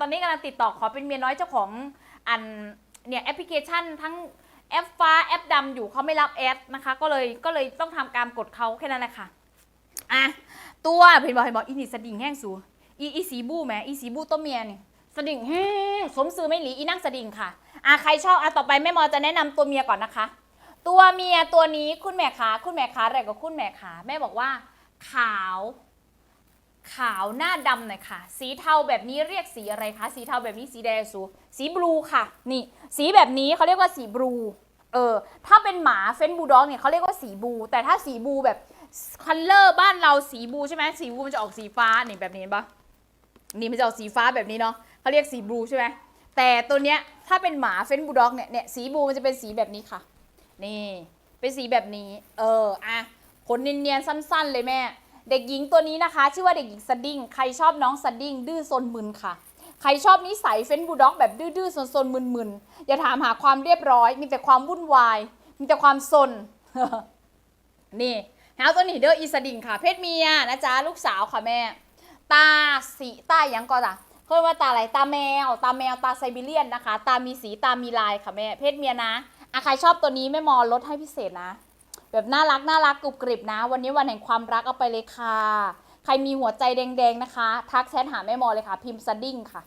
ตอนนี้กำลังติดต่อขอเป็นเมียน้อยเจ้าของอันเนี่ยแอปพลิเคชันทั้งแอปฟ้าแอปดำอยู่เขาไม่รับแอดนะคะ ก็เลยก็เลยต้องทำการกดเขาแค่นั้นแหละค่ะอะตัวเห็นบอกเห็นบอกอีนี่สดิ่งแห้งสูอีอีสีบูแหมอีสีบูต้มเมียนี่สดิ่งแห้งสมซื้อไม่หลีอีนั่งสดิ่งค่ะอะใครชอบอะต่อไปแม่มอจะแนะนำตัวเมียก่อนนะคะ ตัวเมียตัวนี้คุณแม่ขาคุณแม่ขาอะไรกับคุณแม่ขาแม่บอกว่า ขาว ขาวหน้าดำหน่อยค่ะ สีเทาแบบนี้เรียกสีอะไรคะ สีเทาแบบนี้สีแดงสูสีบลูค่ะ นี่ สีแบบนี้เขาเรียกว่าสีบลู เออ ถ้าเป็นหมาเฟนบูลด็อกเนี่ยเขาเรียกว่าสีบลูแต่ถ้าสีบลูแบบคัลเลอร์บ้านเราสีบลูใช่ไหมสีบลูมันจะออกสีฟ้านี่แบบนี้ปะนี่มันจะออกสีฟ้าแบบนี้เนาะเขาเรียกสีบลูใช่ไหมแต่ตัวเนี้ยถ้าเป็นหมาเฟนบูลด็อกเนี่ยเนี่ยสีบลูมันจะเป็นสีแบบนี้ค่ะ นี่ เป็นสีแบบนี้ เออ อะขนเนียนๆสั้น ๆ เลยแม่ เด็กหญิงตัวนี้นะคะ ชื่อว่าเด็กหญิงสดิ้งใครชอบน้องสดิ้งดื้อซนมึนค่ะ ใครชอบนิสัยเฟนบูลด็อกแบบดื้อๆซนๆมึนๆอย่าถามหาความเรียบร้อย มีแต่ความวุ่นวาย มีแต่ความซนนี่แฮวตัวนี้เด้ออีสดิ้งค่ะ เพศเมียนะจ๊ะลูกสาวค่ะแม่ ตาสีตายังก่อนอะเขาเรียกว่าตาอะไรตาแมว ตาแมวตาไซบีเรียนนะคะ ตามีสีตามีลายค่ะแม่เพศเมียนะอะใครชอบตัวนี้แม่มอลดให้พิเศษนะ แบบน่ารักน่ารักกรุบกริบนะ วันนี้วันแห่งความรักเอาไปเลยค่ะ ใครมีหัวใจแดงๆนะคะ ทักแชทหาแม่มอเลยค่ะ พิมพ์สดิ้งค่ะ